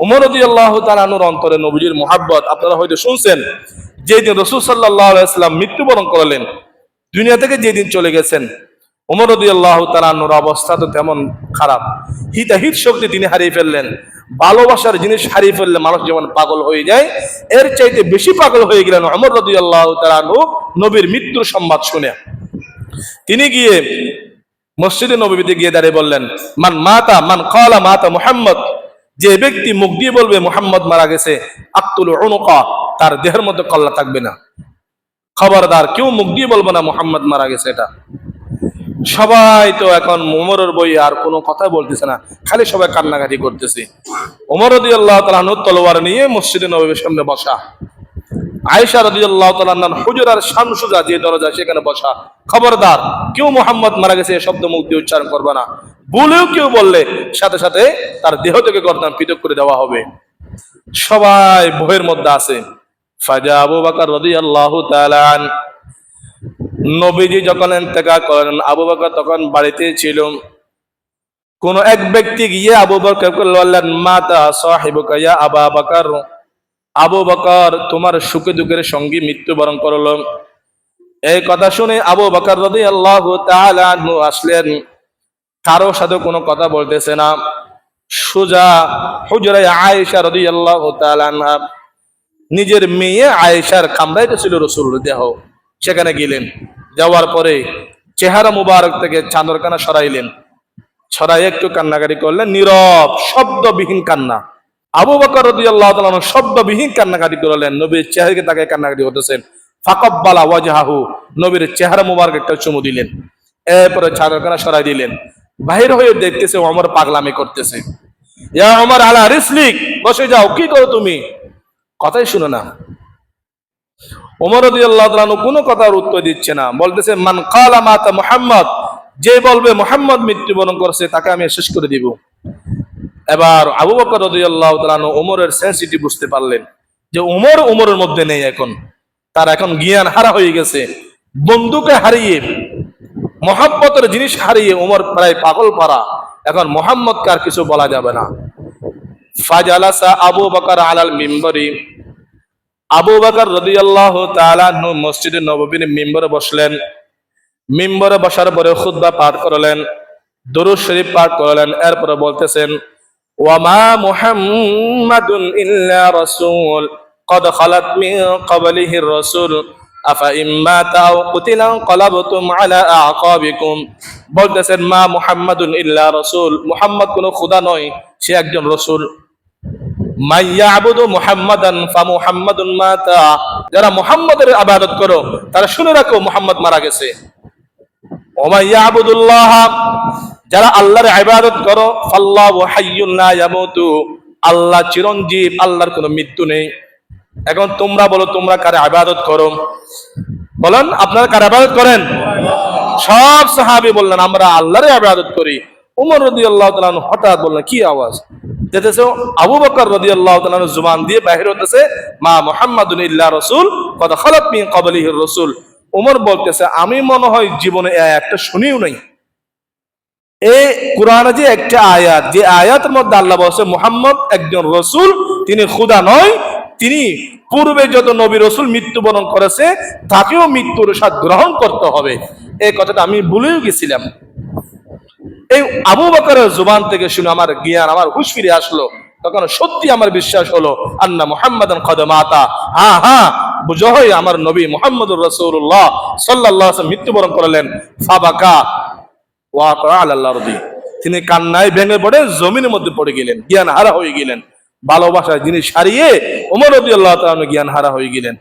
উমর অন্তরে নবীজির মোহাব্বত। আপনারা হয়তো শুনছেন, যেদিন রসুল সাল্লাহ ইসলাম মৃত্যুবরণ করলেন, দুনিয়া থেকে যেদিন চলে গেছেন, উমর রদি আল্লাহ তালানুর অবস্থা তো তেমন খারাপ। হিতাহিত শক্তি তিনি হারিয়ে ফেললেন, ভালোবাসার জিনিস হারিয়ে ফেললে মানুষ যেমন পাগল হয়ে যায়, এর চাইতে বেশি পাগল হয়ে গেলেন অমর রদি আল্লাহ তালানু নবীর মৃত্যুর সংবাদ শুনে। তিনি গিয়ে মসজিদে নবীতে গিয়ে দাঁড়িয়ে বললেন, মান মাতা, মান কালা মাতা মুহাম্মদ। যে ব্যক্তি মুখ দিয়ে বলবে, মুহাম্মদ মারা গেছে, আক্তুল উনুকা তার দেহের মধ্যে কল্লা থাকবে না। খবরদার, কেউ মুখ দিয়ে বলব না, মুহাম্মদ মারা গেছে এটা সবাই তো এখন উমরের বই আর কোনো কথা বলতেছে না, খালি সবাই কান্নাকাটি করতেছে। উমর রদি আল্লাহ তলোয়ার নিয়ে মসজিদে নবীর সামনে বসা। আয়েশা রদি আল্লাহ তালান হুজুরার শামসুজা যে দরজা সেখানে বসা। খবরদার, কেউ মোহাম্মদ মারা গেছে, এ শব্দ মুখ দিয়ে উচ্চারণ করবে না। বলেও কেউ বললে সাথে সাথে তার দেহ থেকে গর্দান পৃথক করে দেওয়া হবে। সবাই ভয়ের মধ্যে আছে। ফাজা আবু বাকর রদি আল্লাহ নবীজি যখন ইন্তেকাল করেন, আবু বকর তখন বাড়িতে ছিল। কোন এক ব্যক্তি গিয়ে আবু বকর বললেন, মাতা সাহিবুকা ইয়া আবা বকর, আবু বকর তোমার সুখে দুঃখের সঙ্গী মৃত্যুবরণ করল। এই কথা শুনে আবু বকর রদি আল্লাহ আসলেন। কারও সাথে কোনো কথা বলতেছে না। সুজা হুজরাই আয়েশা রদি আল্লাহ নিজের মেয়ে আয়েশার কামরাইতে ছিল রসুল দেহ। সেখানে গেলেন। যাওয়ার পরে চেহারা মুবারক থেকে চাঁদরকানা সরাইলেন। ছড়াই একটু কান্নাকারি করলেন, নীরব, শব্দবিহীন কান্না। আবু বকর রাদিয়াল্লাহু তাআলা শব্দবিহীন কান্নাকাটি করলেন। নবীর চেহারাকে তাকে কান্নাকাটি করতেছেন। ফাকাব্বালা ওয়াজাহু নবীর চেহারা মুবারক একটা চুমু দিলেন। এরপরে চাদরখানা সরাই দিলেন। বাহির হয়ে দেখতেছে ওমর পাগলামি করতেছে। ইয়া ওমর আলা রিসলিক, বসে যাও, কি করো তুমি? কথাই শুনো না। ওমর কোনো কথার উত্তর দিচ্ছে না। বলতেছে, মান কালা মাতা মুহাম্মদ যে বলবে মুহাম্মদ মৃত্যুবরণ করছে, তাকে আমি শেষ করে দিব। এবার আবু বকর রাদিয়াল্লাহু তাআলা ওমরের সেন্সিটিভ বুঝতে পারলেন যে ওমর ওমরের মধ্যে নেই এখন। তার এখন জ্ঞান হারা হয়ে গেছে। বন্ধুকে হারিয়ে মোহাম্মতের জিনিস হারিয়ে ওমর প্রায় পাগল পারা এখন মোহাম্মদকে আর কিছু বলা যাবে না। ফাজালাসা আবু বকার আলাল মিম্বরি। আবু বকার রদিয়াল্লাহ তালা মসজিদে নবীর মিম্বরে বসলেন। মিম্বরে বসার পরে খুদ্া পাঠ করলেন, দরুদ শরীফ পাঠ করলেন, এরপরে বলতেছেন, ওয়ামা মুহাম্মাদুন ইল্লা রাসূল, কদ খালাত মিন ক্বাবলিহির রাসূল। বলতেছেন, মা মুহাম্মাদুন ইল্লা রসুল। মুহাম্মদ কোনো খুদা নয়, সে একজন রসুল। যারা মুহাম্মাদের আবাদত করো, তারা শুনে রাখো মুহাম্মদ মারা গেছে। যারা আল্লাহর আবাদত করো আল্লাহ চিরঞ্জীব, আল্লাহর কোনো মৃত্যু নেই। এখন তোমরা বলো, তোমরা কারে ইবাদত করো? বলেন, আপনারা কারে ইবাদত করেন? সব সাহাবী বললেন, আমরা আল্লাহর ইবাদত করি। উমর রাদিয়াল্লাহু তাআলা আনহু হঠাৎ বললেন, কি আওয়াজ? যেতেছে আবু বকর তাআলা আনহু জুবান দিয়ে বাহির হতেছে, মা মুহাম্মাদুন ইল্লা রাসূল, কদ খালাত মিন ক্বাবলিহি রাসূল। উমর বলতেছে, আমি মনে হয় জীবনে আয়াতটা শুনিও নাই। এই কোরআনে যে একটা আয়াত, যে আয়াতের মধ্যে আল্লাহ বলছে, মুহাম্মদ একজন রসুল, তিনি খুদা নয় তিনি পূর্বে যত নবী রসুল মৃত্যুবরণ করেছে, তাকেও মৃত্যুর সাথ গ্রহণ করতে হবে। এই কথাটা আমি ভুলেও গেছিলাম। এই আবু বকরের জুবান থেকে শুনে আমার জ্ঞান, আমার হুশ ফিরে আসলো। তখন সত্যি আমার বিশ্বাস হলো, আন্না মোহাম্মদ কদমাতা হা হ্যাঁ বুঝই আমার নবী মোহাম্মদুর রসুল্লাহ সাল্লাহ মৃত্যুবরণ করলেন। ফাবাকা ওয়া আল্লাহ তিনি কান্নায় ভেঙে পড়ে জমিনের মধ্যে পড়ে গেলেন জ্ঞান হারা হয়ে গেলেন। ভালোবাসার জিনিস হারিয়ে ওমর রবি আল্লাহ জ্ঞান হারা হয়ে গেলেন।